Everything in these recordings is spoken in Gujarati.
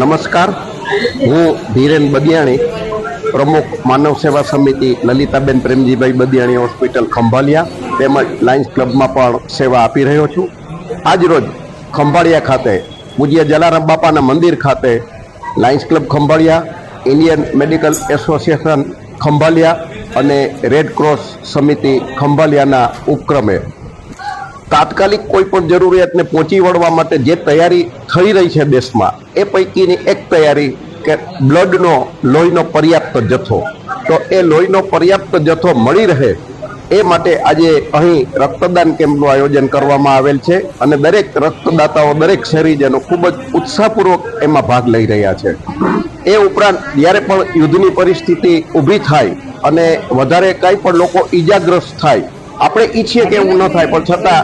નમસ્કાર. હું ધીરેન બદિયાણી પ્રમુખ માનવ સેવા સમિતિ લલિતાબેન પ્રેમજીભાઈ બદિયાણી હોસ્પિટલ ખંભાલિયા તેમજ લાયન્સ ક્લબમાં પણ સેવા આપી રહ્યો છું. આજ રોજ ખંભાળિયા ખાતે, પૂજ્ય જલારામ બાપાના મંદિર ખાતે Lions Club Khambhalia, Indian Medical Association Khambhalia અને રેડ ક્રોસ સમિતિ ખંભાલિયાના ઉપક્રમે તાત્કાલિક કોઈ પણ જરૂરિયાતને પહોંચી વળવા માટે જે તૈયારી થઈ રહી છે દેશમાં, એ પૈકીની એક તૈયારી કે બ્લડનો, લોહીનો પર્યાપ્ત જથ્થો. તો એ લોહીનો પર્યાપ્ત જથ્થો મળી રહે એ માટે આજે અહીં રક્તદાન કેમ્પનું આયોજન કરવામાં આવેલ છે અને દરેક રક્તદાતાઓ દરેક શહેરીજનો ખૂબ જ ઉત્સાહપૂર્વક એમાં ભાગ લઈ રહ્યા છે. એ ઉપરાંત જ્યારે પણ યુદ્ધની પરિસ્થિતિ ઊભી થાય અને વધારે કાંઈ પણ લોકો ઈજાગ્રસ્ત થાય આપણે ઈચ્છીએ કે એવું ન થાય, પણ છતાં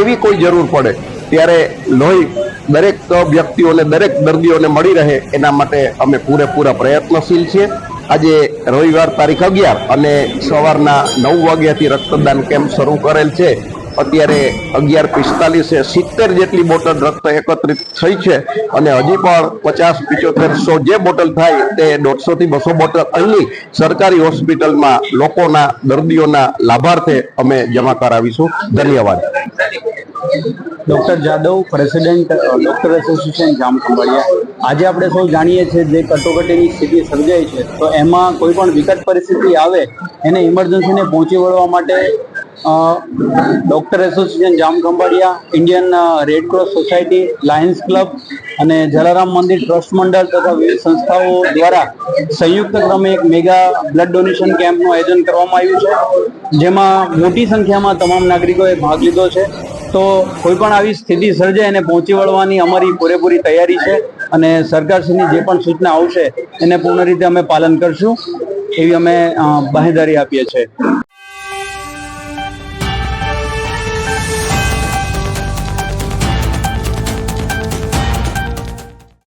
એવી કોઈ જરૂર પડે. ત્યારે લોહી દરેક વ્યક્તિઓને, દરેક દર્દીઓને મળી રહે, એના માટે અમે પૂરેપૂરા પ્રયત્નશીલ છીએ. આજે રવિવાર તારીખ અગિયાર અને સવારના નવ વાગ્યાથી રક્તદાન કેમ્પ શરૂ કરેલ છે. અત્યારે અગિયાર પિસ્તાલીસે સિત્તેર જેટલી બોટલ રક્ત એકત્રિત થઈ છે અને હજી પણ પચાસ પિચોતેર સો જે બોટલ થાય તે દોઢસો થી બસો બોટલ અહીંની સરકારી હોસ્પિટલમાં લોકોના દર્દીઓના લાભાર્થે અમે જમા કરાવીશું. ધન્યવાદ. Doctor Jadav, president doctor association Jam Khambhalia. આજે આપણે સૌ જાણીએ છીએ જે કટોકટીની સ્થિતિ સર્જાઈ છે, તો એમાં કોઈ પણ વિકટ પરિસ્થિતિ આવે એને ઇમરજન્સીને પહોંચી વળવા માટે doctor association Jam Khambhalia Indian red cross society, Lions Club અને જલારામ મંદિર ટ્રસ્ટ મંડળ તથા વિવિધ સંસ્થાઓ દ્વારા સંયુક્ત ક્રમે એક મેગા બ્લડ ડોનેશન કેમ્પનું આયોજન કરવામાં આવ્યું છે. જેમાં મોટી સંખ્યામાં તમામ નાગરિકોએ ભાગ લીધો છે. તો કોઈ પણ આવી સ્થિતિ સર્જાય એને પહોંચી વળવાની અમારી પૂરેપૂરી તૈયારી છે અને સરકારશ્રીની જે પણ સૂચના આવશે એને પૂર્ણ રીતે અમે પાલન કરશું. એવી અમે બાહેદારી આપીએ છીએ.